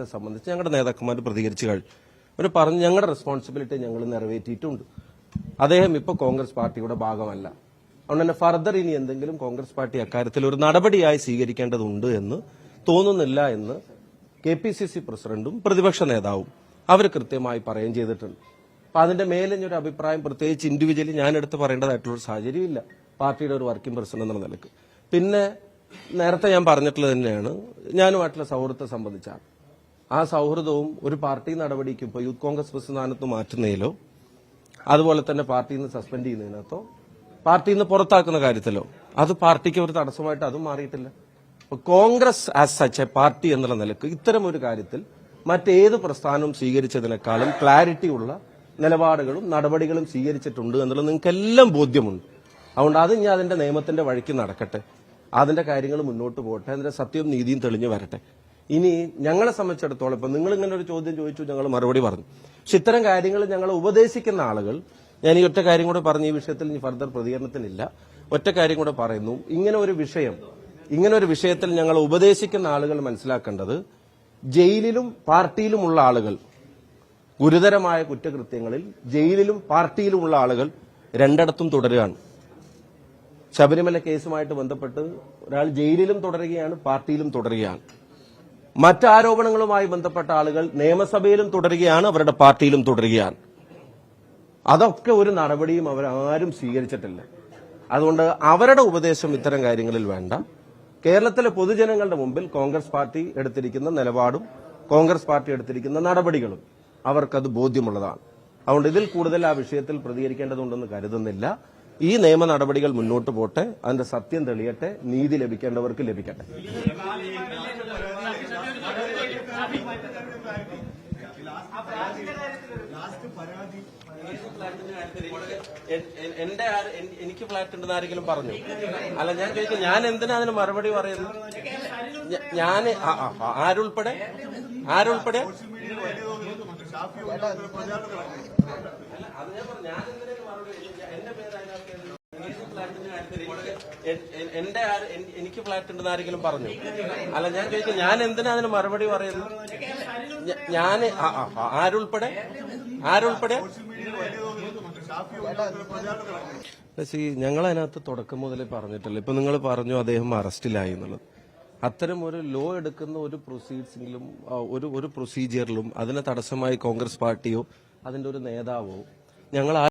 കാര്യത്തെ സംബന്ധിച്ച് ഞങ്ങളുടെ നേതാക്കന്മാർ പ്രതികരിച്ചു കഴിഞ്ഞു അവർ പറഞ്ഞു ഞങ്ങളുടെ റെസ്പോൺസിബിലിറ്റി ഞങ്ങൾ നിറവേറ്റിയിട്ടുണ്ട്. അദ്ദേഹം ഇപ്പോൾ കോൺഗ്രസ് പാർട്ടിയുടെ ഭാഗമല്ല. അതുകൊണ്ട് തന്നെ ഫർദർ ഇനി എന്തെങ്കിലും കോൺഗ്രസ് പാർട്ടി അക്കാര്യത്തിൽ ഒരു നടപടിയായി സ്വീകരിക്കേണ്ടതുണ്ട് എന്ന് തോന്നുന്നില്ല എന്ന് കെ പി സി സി പ്രസിഡന്റും പ്രതിപക്ഷ നേതാവും അവർ കൃത്യമായി പറയുകയും ചെയ്തിട്ടുണ്ട്. അപ്പൊ അതിന്റെ മേലിഞ്ഞൊരു അഭിപ്രായം പ്രത്യേകിച്ച് ഇൻഡിവിജ്വലി ഞാൻ എടുത്ത് പറയേണ്ടതായിട്ടുള്ള ഒരു സാഹചര്യമില്ല. പാർട്ടിയുടെ ഒരു വർക്കിംഗ് പ്രസിഡന്റ് എന്ന നിലയ്ക്ക്. പിന്നെ നേരത്തെ ഞാൻ പറഞ്ഞിട്ടുള്ളത് തന്നെയാണ് ഞാനുമായിട്ടുള്ള സൗഹൃദത്തെ സംബന്ധിച്ചാണ്. ആ സൗഹൃദവും ഒരു പാർട്ടി നടപടിക്ക് ഇപ്പോൾ യൂത്ത് കോൺഗ്രസ് പ്രസ്ഥാനത്ത് മാറ്റുന്നതിലോ അതുപോലെ തന്നെ പാർട്ടിയിൽ നിന്ന് സസ്പെൻഡ് ചെയ്യുന്നതിനകത്തോ പാർട്ടിയിൽ നിന്ന് പുറത്താക്കുന്ന കാര്യത്തിലോ അത് പാർട്ടിക്ക് ഒരു തടസ്സമായിട്ട് അതും മാറിയിട്ടില്ല. Congress as such a party എന്നുള്ള നിലയ്ക്ക് ഇത്തരം ഒരു കാര്യത്തിൽ മറ്റേത് പ്രസ്ഥാനവും സ്വീകരിച്ചതിനേക്കാളും ക്ലാരിറ്റി ഉള്ള നിലപാടുകളും നടപടികളും സ്വീകരിച്ചിട്ടുണ്ട് എന്നുള്ളത് നിങ്ങൾക്ക് എല്ലാം ബോധ്യമുണ്ട്. അതുകൊണ്ട് അത് ഞാൻ അതിന്റെ നിയമത്തിന്റെ വഴിക്ക് നടക്കട്ടെ. അതിന്റെ കാര്യങ്ങൾ മുന്നോട്ട് പോകട്ടെ. അതിന്റെ സത്യവും നീതിയും തെളിഞ്ഞു വരട്ടെ. ഇനി ഞങ്ങളെ സംബന്ധിച്ചിടത്തോളം ഇപ്പൊ നിങ്ങൾ ഇങ്ങനെ ഒരു ചോദ്യം ചോദിച്ചു ഞങ്ങൾ മറുപടി പറഞ്ഞു. പക്ഷെ ഇത്തരം കാര്യങ്ങൾ ഞങ്ങളെ ഉപദേശിക്കുന്ന ആളുകൾ ഞാൻ ഈ ഒറ്റ കാര്യം കൂടെ പറഞ്ഞു ഈ വിഷയത്തിൽ ഇനി ഫർദർ പ്രതികരണത്തിനില്ല. ഒറ്റ കാര്യം കൂടെ പറയുന്നു. ഇങ്ങനെ ഒരു വിഷയം ഇങ്ങനെ ഒരു വിഷയത്തിൽ ഞങ്ങൾ ഉപദേശിക്കുന്ന ആളുകൾ മനസ്സിലാക്കേണ്ടത് ജയിലിലും പാർട്ടിയിലുമുള്ള ആളുകൾ ഗുരുതരമായ കുറ്റകൃത്യങ്ങളിൽ ജയിലിലും പാർട്ടിയിലുമുള്ള ആളുകൾ രണ്ടിടത്തും തുടരുകയാണ്. ശബരിമല കേസുമായിട്ട് ബന്ധപ്പെട്ട് ഒരാൾ ജയിലിലും തുടരുകയാണ് പാർട്ടിയിലും തുടരുകയാണ്. മറ്റാരോപണങ്ങളുമായി ബന്ധപ്പെട്ട ആളുകൾ നിയമസഭയിലും തുടരുകയാണ് അവരുടെ പാർട്ടിയിലും തുടരുകയാണ്. അതൊക്കെ ഒരു നടപടിയും അവരാരും സ്വീകരിച്ചിട്ടില്ല. അതുകൊണ്ട് അവരുടെ ഉപദേശം ഇത്തരം കാര്യങ്ങളിൽ വേണ്ട. കേരളത്തിലെ പൊതുജനങ്ങളുടെ മുമ്പിൽ കോൺഗ്രസ് പാർട്ടി എടുത്തിരിക്കുന്ന നിലപാടും കോൺഗ്രസ് പാർട്ടി എടുത്തിരിക്കുന്ന നടപടികളും അവർക്കത് ബോധ്യമുള്ളതാണ്. അതുകൊണ്ട് ഇതിൽ കൂടുതൽ ആ വിഷയത്തിൽ പ്രതികരിക്കേണ്ടതുണ്ടെന്ന് കരുതുന്നില്ല. ഈ നിയമ നടപടികൾ മുന്നോട്ട് പോട്ടെ അതിന്റെ സത്യം തെളിയട്ടെ നീതി ലഭിക്കേണ്ടവർക്ക് ലഭിക്കട്ടെ. എന്റെ എനിക്ക് ഫ്ലാറ്റ് ഉണ്ടെന്ന് ആരെങ്കിലും പറഞ്ഞു? അല്ല ഞാൻ ചോദിക്കും ഞാൻ എന്തിനാ അതിന് മറുപടി പറയുന്നു ഞാൻ ആരുൾപ്പെടെ? ആരുൾപ്പെടെ? അത് ഞാൻ പറഞ്ഞു. ആര്- എൻ- എനിക്ക് ഫ്ലാറ്റ് ഉണ്ടെന്ന് ആരെങ്കിലും പറഞ്ഞു? അല്ല ഞാൻ ചോദിച്ചു ഞാൻ എന്തിനാ അതിന് മറുപടി പറയുന്നു ഞ- ഞാൻ ആ- ആ- ആ- ആരുൾപ്പെടെ? ആരുൾപ്പെടെ? ശരി ഞങ്ങൾ അതിനകത്ത് തുടക്കം മുതലേ പറഞ്ഞിട്ടില്ല. ഇപ്പൊ നിങ്ങൾ പറഞ്ഞു അദ്ദേഹം അറസ്റ്റിലായി എന്നുള്ളത്. അത്തരം ഒരു ലോ എടുക്കുന്ന ഒരു പ്രൊസീഡ്സിലും ഒരു ഒരു പ്രൊസീജിയറിലും അതിനെ തടസ്സമായി കോൺഗ്രസ് പാർട്ടിയോ അതിന്റെ ഒരു നേതാവോ ഞങ്ങൾ